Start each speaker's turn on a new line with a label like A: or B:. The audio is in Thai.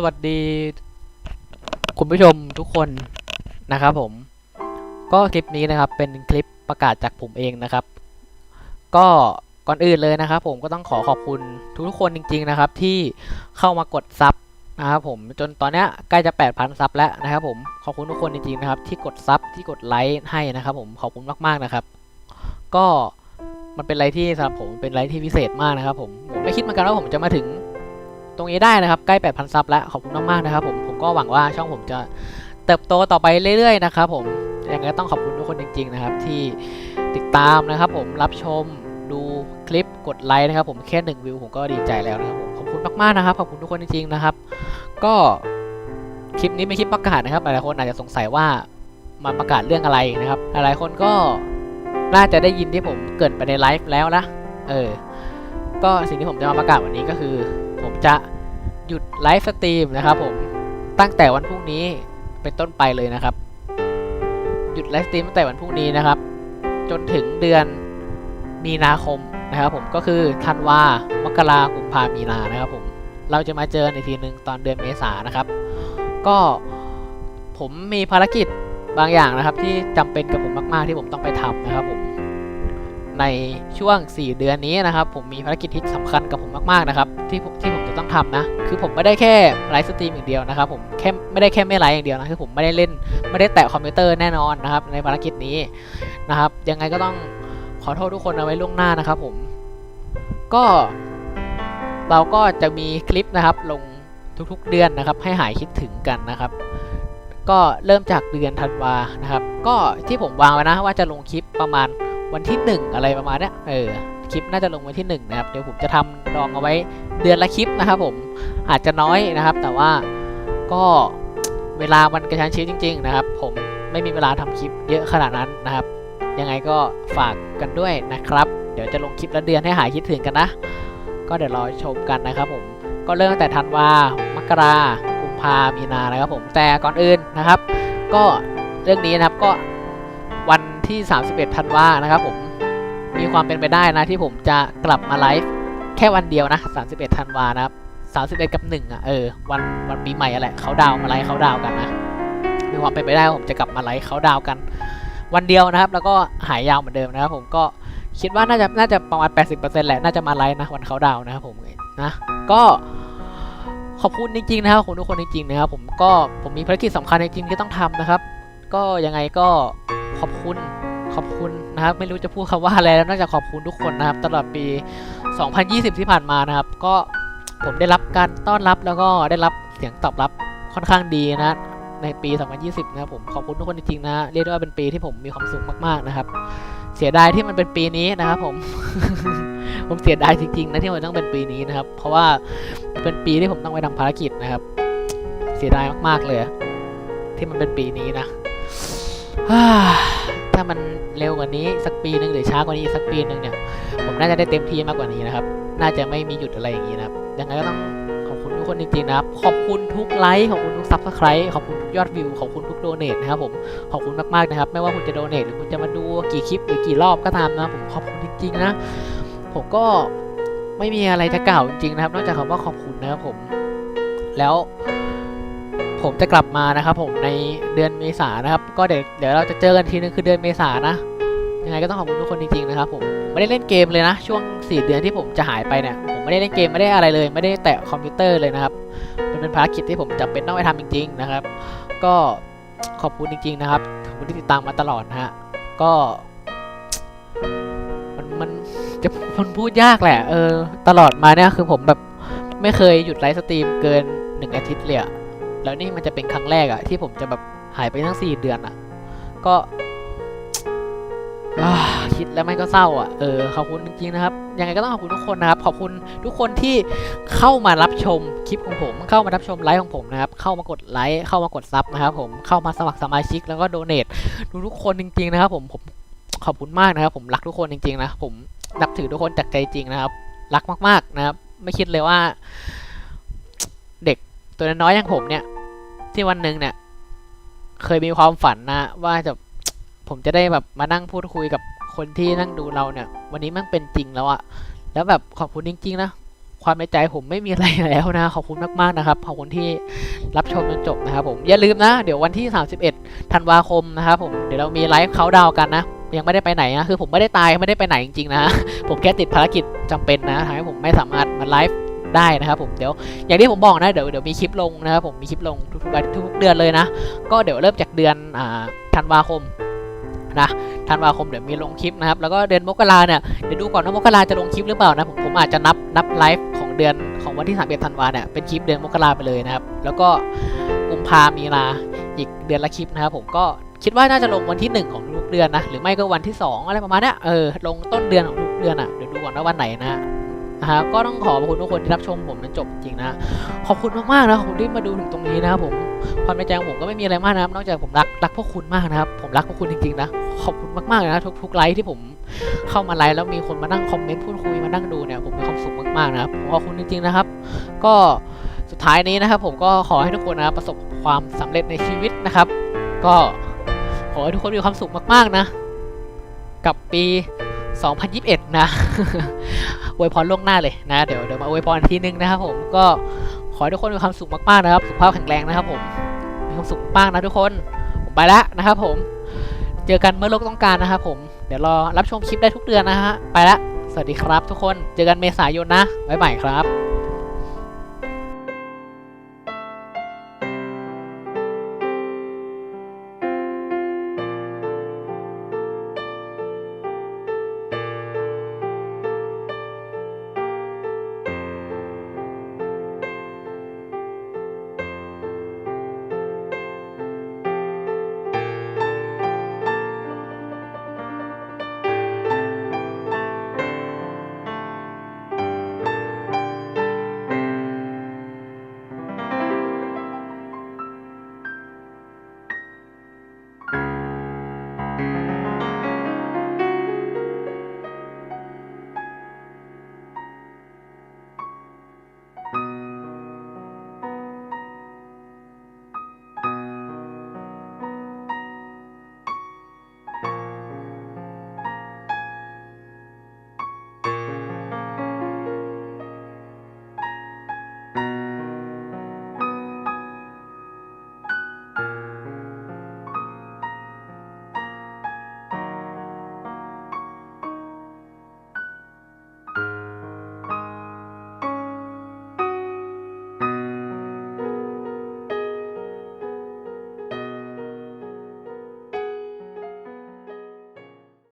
A: สวัสดี คุณผู้ชมทุกคนนะครับผม ก็คลิปนี้นะครับเป็นคลิปประกาศจากผมเองนะครับ ก็ก่อนอื่นเลยนะครับ ผมก็ต้องขอขอบคุณทุกๆคนจริง ๆนะครับ ที่เข้ามากดซับนะครับผมจนตอนนี้ใกล้จะ 8,000ซับแล้วนะครับผมขอบคุณทุกคนจริงๆนะครับ ที่กดซับที่กดไลค์ให้นะครับ ผมขอบคุณมากๆนะครับ ก็มันเป็นอะไรที่สำหรับผมเป็นอะไรที่พิเศษมากนะครับ ผมผมไม่คิดเหมือนกันว่าผมจะมาถึง ตรงนี้ได้นะครับ ใกล้ 8,000 ซับแล้ว ขอบคุณมากๆนะครับผม ผมก็หวังว่าช่องผมจะเติบโตต่อไปเรื่อยๆนะครับผมยังไงต้องขอบคุณทุกคนจริง ๆ นะครับ ที่ติดตามนะครับผมรับชมดูคลิปกดไลค์นะครับผมแค่หนึ่งวิวผมก็ดีใจแล้วนะครับผมขอบคุณมากๆนะครับขอบคุณทุกคนจริงๆนะครับ ก็คลิปนี้เป็นคลิปประกาศนะครับหลายๆคนอาจจะสงสัยว่ามาประกาศเรื่องอะไรนะครับหลายๆคนก็น่าจะได้ยินที่ผมเกรินไปในไลฟ์แล้วนะเออก็สิ่งที่ผมจะมาประกาศวันนี้ก็คือ ผมจะหยุดไลฟ์สตรีมนะครับผมตั้งแต่วันพรุ่งนี้เป็นต้นไปเลยนะครับ หยุดไลฟ์สตรีมตั้งแต่วันพรุ่งนี้นะครับ จนถึงเดือนมีนาคมนะครับผมก็คือธันวามกรากุมภามีนานะครับผมเราจะมาเจอในทีหนึ่งตอนเดือนเมษานนะครับ ก็ผมมีภารกิจบางอย่างนะครับ ที่จำเป็นกับผมมาก ๆ ที่ผมต้องไปทำนะครับผม ในช่วง 4 เดือนนี้นะครับ ผมมีภารกิจที่สำคัญกับผมมากๆนะครับที่ที่ผมจะต้องทำนะ คือผมไม่ได้แค่ไลฟ์สตรีมอย่างเดียวนะครับผมแค่ไม่ได้แค่ไม่ไลฟ์อย่างเดียวนะคือผมไม่ได้เล่นไม่ได้แตะคอมพิวเตอร์แน่นอนนะครับ ในภารกิจนี้นะครับ ยังไงก็ต้องขอโทษทุกคนเอาไว้ล่วงหน้านะครับ ผมก็เราก็จะมีคลิปนะครับลงทุกๆเดือนนะครับ ให้หายคิดถึงกันนะครับ ก็เริ่มจากเดือนธันวานะครับ ก็ที่ผมวางไว้นะว่าจะลงคลิปประมาณ วันที่ 1 อะไรประมาณเนี้ยเออคลิปน่าจะลงวันที่ 1 นะครับ เดี๋ยวผมจะทำลองเอาไว้เดือนละคลิปนะครับผมอาจจะน้อยนะครับ แต่ว่าก็เวลามันกระชั้นชิดจริง ๆ นะครับ ผมไม่มีเวลาทำคลิปเยอะขนาดนั้นนะครับ ยังไงก็ฝากกันด้วยนะครับ เดี๋ยวจะลงคลิปละเดือนให้หายคิดถึงกันนะ ก็เดี๋ยวรอชมกันนะครับผมก็เริ่มตั้งแต่ธันวามกรากุมภามีนานะครับผมแต่ก่อนอื่นนะครับ ก็เรื่องนี้นะครับก็วัน ที่ 31ธันวานะครับผม มีความเป็นไปได้นะที่ผมจะกลับมาไลฟ์แค่วันเดียวนะ 31ธันวานะครับ31 กับ 1 อะ เออ วันวันปีใหม่อะแหละเขาดาวมาไลฟ์เขาดาวกันนะ มีความเป็นไปได้ผมจะกลับมาไลฟ์เขาดาวกัน วันเดียวนะครับ แล้วก็หายยาวเหมือนเดิมนะครับผมก็คิดว่าน่าจะน่าจะประมาณ 80%แหละ น่าจะมาไลฟ์นะวันเขาดาวน์นะครับผมนะ ก็ขอบคุณจริงๆนะครับขอบคุณทุกคนจริงๆนะครับผมก็ผมมีภารกิจสำคัญจริงๆที่ต้องทำนะครับ ก็ยังไงก็ ขอบคุณขอบคุณนะครับ ไม่รู้จะพูดคำว่าอะไรแล้วนอกจากขอบคุณทุกคนนะครับ ตลอดปี 2020 ที่ผ่านมานะครับ ก็ผมได้รับการต้อนรับแล้วก็ได้รับเสียงตอบรับค่อนข้างดีนะในปี 2020 นะครับผมขอบคุณทุกคนจริงๆนะเรียกได้ว่าเป็นปีที่ผมมีความสุขมากๆนะครับ เสียดายที่มันเป็นปีนี้นะครับผม ผมเสียดายจริงๆนะที่มันต้องเป็นปีนี้นะครับ เพราะว่าเป็นปีที่ผมต้องไปทำภารกิจนะครับ เสียดายมากๆเลย ที่มันเป็นปีนี้นะ ถ้ามันเร็วกว่านี้สักปีหนึ่งหรือช้ากว่านี้สักปีหนึ่งเนี่ย ผมน่าจะได้เต็มที่มากกว่านี้นะครับ น่าจะไม่มีหยุดอะไรอย่างนี้นะครับ ยังไงก็ต้องขอบคุณทุกคนจริงๆนะครับ ขอบคุณทุกไลค์ขอบคุณทุกซับสไครต์ขอบคุณทุกยอดวิว ขอบคุณทุกโดเนทนะครับผม ขอบคุณมากๆนะครับ ไม่ว่าคุณจะโดเนทหรือคุณจะมาดูกี่คลิปหรือกี่รอบก็ตามนะผมขอบคุณจริงๆนะ ผมก็ไม่มีอะไรจะกล่าวจริงๆนะครับ นอกจากคำว่าขอบคุณนะครับผม แล้ว ผมจะกลับมานะครับผมในเดือนเมษานะครับ ก็เดี๋ยวเดี๋ยวเราจะเจอกันทีนึงคือเดือนเมษานะยังไงก็ต้องขอบคุณทุกคนจริงๆนะครับผมไม่ได้เล่นเกมเลยนะ ช่วง 4 เดือนที่ผมจะหายไปเนี่ยผมไม่ได้เล่นเกมไม่ได้อะไรเลย ไม่ได้แตะคอมพิวเตอร์เลยนะครับมันเป็นภารกิจที่ผมจำเป็นต้องไปทำจริง ๆนะครับ ก็ขอบคุณจริง ๆ นะครับขอบคุณที่ติดตามมาตลอดนะฮะก็มันมันจะมันพูดยากแหละเออตลอดมาเนี่ยคือผมแบบไม่เคยหยุดไลฟ์สตรีมเกินหนึ่งอาทิตย์เลยอะ แล้วนี่มันจะเป็นครั้งแรกอะที่ผมจะแบบหายไปทั้งสี่เดือนอะก็อ่าคิดแล้วมันก็เศร้าอะ เออ ขอบคุณจริงๆนะครับ ยังไงก็ต้องขอบคุณทุกคนนะครับ ขอบคุณทุกคนที่เข้ามารับชมคลิปของผม เข้ามารับชมไลฟ์ของผมนะครับ เข้ามากดไลค์ เข้ามากดซับนะครับผม เข้ามาสมัครสมาชิกแล้วก็โดเนททุกๆคนจริงๆนะครับ ผม ผมขอบคุณมากนะครับ ผมรักทุกคนจริงๆนะ ผมนับถือทุกคนจากใจจริงนะครับ รักมากๆนะครับ ไม่คิดเลยว่า ตัวน้อยอย่างผมเนี่ย ที่วันหนึ่งเนี่ย เคยมีความฝันนะว่าจะผมจะได้แบบมานั่งพูดคุยกับคนที่นั่งดูเราเนี่ย วันนี้มันเป็นจริงแล้วอะแล้วแบบขอบคุณจริง ๆ นะความในใจผมไม่มีอะไรแล้วนะขอบคุณมากๆนะครับขอบคุณที่รับชมจนจบนะครับผมอย่าลืมนะ เดี๋ยววันที่ 31 ธันวาคมนะครับผมเดี๋ยวเรามีไลฟ์เขาดาวกันนะ ยังไม่ได้ไปไหนนะคือผมไม่ได้ตายไม่ได้ไปไหนจริงๆนะผมแค่ติดภารกิจจำเป็นนะทำให้ผมไม่สามารถมาไลฟ์ ได้นะครับผมเดี๋ยวอย่างที่ผมบอกนะเดี๋ยวเดี๋ยวมีคลิปลงนะครับผมมีคลิปลงทุกๆทุกเดือนเลยนะ ก็เดี๋ยวเริ่มจากเดือนอ่าธันวาคมนะธันวาคมเดี๋ยวมีลงคลิปนะครับแล้วก็เดือนมกราเนี่ยเดี๋ยวดูก่อนว่ามกราจะลงคลิปหรือเปล่านะผมผมอาจจะนับนับไลฟ์ของเดือนของวันที่31ธันวาเนี่ยเป็นคลิปเดือนมกราไปเลยนะครับ แล้วก็กุมภามีนาอีกเดือนละคลิปนะครับผมก็คิดว่าน่าจะลงวันที่ 1 ของทุกเดือนนะหรือไม่ก็วันที่ 2 อะไรประมาณนี้เออลงต้นเดือนของทุกเดือนอะเดี๋ยวดูก่อนว่าวันไหนนะ นะฮะก็ต้องขอบคุณทุกคนที่รับชมผมจนจบจริงนะขอบคุณมากๆนะขอบคุณที่มาดูถึงตรงนี้นะครับผมความในใจของผมก็ไม่มีอะไรมากนะครับนอกจากผมรักรักพวกคุณมากนะครับผมรักพวกคุณจริงๆนะขอบคุณมากๆนะทุกทุกไลฟ์ที่ผมเข้ามาไลฟ์แล้วมีคนมานั่งคอมเมนต์พูดคุยมานั่งดูเนี่ยผมมีความสุขมากๆนะครับผมขอบคุณจริงๆนะครับ ก็สุดท้ายนี้นะครับ ผมก็ขอให้ทุกคนนะประสบความสำเร็จในชีวิตนะครับ ก็ขอให้ทุกคนมีความสุขมากๆนะ กับปี 2021 นะอวยพรล่วงหน้าเลยนะ เดี๋ยวเดี๋ยวมาอวยพรทีนึงนะครับผมก็ขอให้ทุกคนมีความสุขมากๆนะครับ สุขภาพแข็งแรงนะครับผมมีความสุขมากนะทุกคน ผมไปแล้วนะครับผม เจอกันเมื่อโลกต้องการนะครับผม เดี๋ยวรอรับชมคลิปได้ทุกเดือนนะฮะ ไปละสวัสดีครับทุกคน เจอกันเมษายนนะ บ๊ายบายครับ